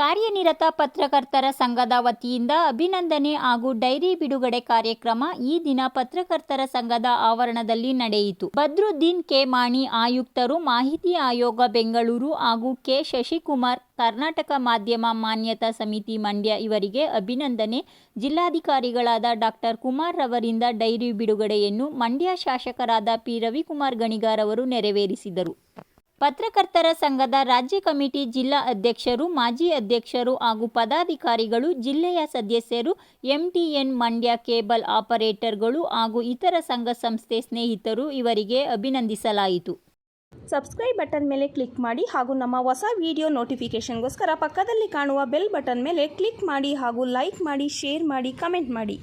ಕಾರ್ಯನಿರತ ಪತ್ರಕರ್ತರ ಸಂಘದ ವತಿಯಿಂದ ಅಭಿನಂದನೆ ಹಾಗೂ ಡೈರಿ ಬಿಡುಗಡೆ ಕಾರ್ಯಕ್ರಮ ಈ ದಿನ ಪತ್ರಕರ್ತರ ಸಂಘದ ಆವರಣದಲ್ಲಿ ನಡೆಯಿತು. ಬದ್ರುದ್ದೀನ್ ಕೆ. ಮಾಣಿ ಆಯುಕ್ತರು, ಮಾಹಿತಿ ಆಯೋಗ ಬೆಂಗಳೂರು ಹಾಗೂ ಕೆ. ಶಶಿಕುಮಾರ್, ಕರ್ನಾಟಕ ಮಾಧ್ಯಮ ಮಾನ್ಯತಾ ಸಮಿತಿ ಮಂಡ್ಯ ಇವರಿಗೆ ಅಭಿನಂದನೆ. ಜಿಲ್ಲಾಧಿಕಾರಿಗಳಾದ ಡಾಕ್ಟರ್ ಕುಮಾರ್ ರವರಿಂದ ಡೈರಿ ಬಿಡುಗಡೆಯನ್ನು ಮಂಡ್ಯ ಶಾಸಕರಾದ ಪಿ. ರವಿಕುಮಾರ್ ಗಣಿಗಾರ್ ಅವರು ನೆರವೇರಿಸಿದರು. ಪತ್ರಕರ್ತರ ಸಂಘದ ರಾಜ್ಯ ಕಮಿಟಿ ಜಿಲ್ಲಾ ಅಧ್ಯಕ್ಷರು, ಮಾಜಿ ಅಧ್ಯಕ್ಷರು ಹಾಗೂ ಪದಾಧಿಕಾರಿಗಳು, ಜಿಲ್ಲೆಯ ಸದಸ್ಯರು, ಎಂಟಿಎನ್ ಮಂಡ್ಯ ಕೇಬಲ್ ಆಪರೇಟರ್ಗಳು ಹಾಗೂ ಇತರ ಸಂಘ ಸಂಸ್ಥೆ ಸ್ನೇಹಿತರು ಇವರಿಗೆ ಅಭಿನಂದಿಸಲಾಯಿತು. ಸಬ್ಸ್ಕ್ರೈಬ್ ಬಟನ್ ಮೇಲೆ ಕ್ಲಿಕ್ ಮಾಡಿ ಹಾಗೂ ನಮ್ಮ ಹೊಸ ವಿಡಿಯೋ ನೋಟಿಫಿಕೇಷನ್ಗೋಸ್ಕರ ಪಕ್ಕದಲ್ಲಿ ಕಾಣುವ ಬೆಲ್ ಬಟನ್ ಮೇಲೆ ಕ್ಲಿಕ್ ಮಾಡಿ ಹಾಗೂ ಲೈಕ್ ಮಾಡಿ, ಶೇರ್ ಮಾಡಿ, ಕಮೆಂಟ್ ಮಾಡಿ.